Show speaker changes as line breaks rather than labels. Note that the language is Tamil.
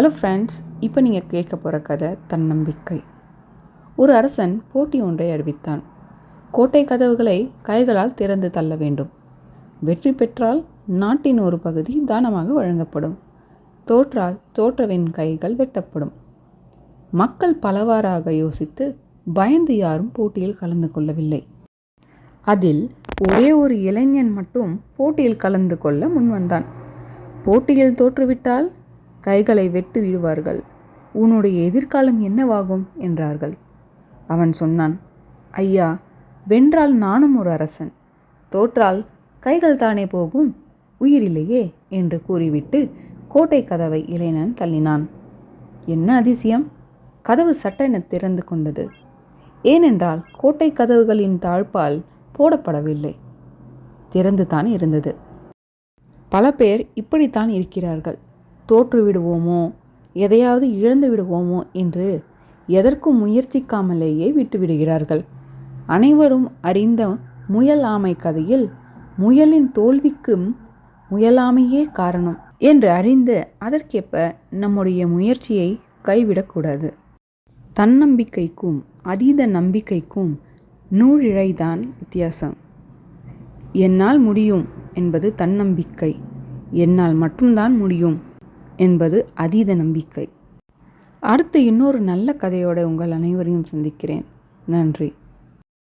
ஹலோ ஃப்ரெண்ட்ஸ் இப்போ நீங்கள் கேட்க போகிற கதை தன்னம்பிக்கை. ஒரு அரசன் போட்டி ஒன்றை அறிவித்தான். கோட்டை கதவுகளை கைகளால் திறந்து தள்ள வேண்டும். வெற்றி பெற்றால் நாட்டின் ஒரு பகுதி தானமாக வழங்கப்படும். தோற்றால் தோற்றவின் கைகள் வெட்டப்படும். மக்கள் பலவாறாக யோசித்து பயந்து யாரும் போட்டியில் கலந்து கொள்ளவில்லை. அதில் ஒரே ஒரு இளைஞன் மட்டும் போட்டியில் கலந்து கொள்ள முன்வந்தான். போட்டியில் தோற்றுவிட்டால் கைகளை வெட்டு விடுவார்கள் உன்னுடைய எதிர்காலம் என்னவாகும்? என்றார்கள். அவன் சொன்னான் ஐயா வென்றால் நானும் ஒரு அரசன். தோற்றால் கைகள் தானே போகும்? உயிரில்லையே என்று கூறிவிட்டு கோட்டை கதவை இளைஞன் தள்ளினான். என்ன அதிசயம்? கதவு சட்டென திறந்து கொண்டது. ஏனென்றால் கோட்டை கதவுகளின் தாழ்பால் போடப்படவில்லை. திறந்து தான் இருந்தது. பல பேர் இப்படித்தான் இருக்கிறார்கள். தோற்று விடுவோமோ எதையாவது இழந்து விடுவோமோ? என்று எதற்கும் முயற்சிக்காமலேயே விட்டுவிடுகிறார்கள். அனைவரும் அறிந்த முயல் ஆமை கதையில் முயலின் தோல்விக்கும் முயலாமையே காரணம் என்று அறிந்து அதற்கேற்ப நம்முடைய முயற்சியை கைவிடக்கூடாது. தன்னம்பிக்கைக்கும் அதீத நம்பிக்கைக்கும் நூழிழைதான் வித்தியாசம். என்னால் முடியும் என்பது தன்னம்பிக்கை. என்னால் மட்டும்தான் முடியும். என்பது அதீத நம்பிக்கை. அடுத்து இன்னொரு நல்ல கதையோடு உங்கள் அனைவரையும் சந்திக்கிறேன். நன்றி.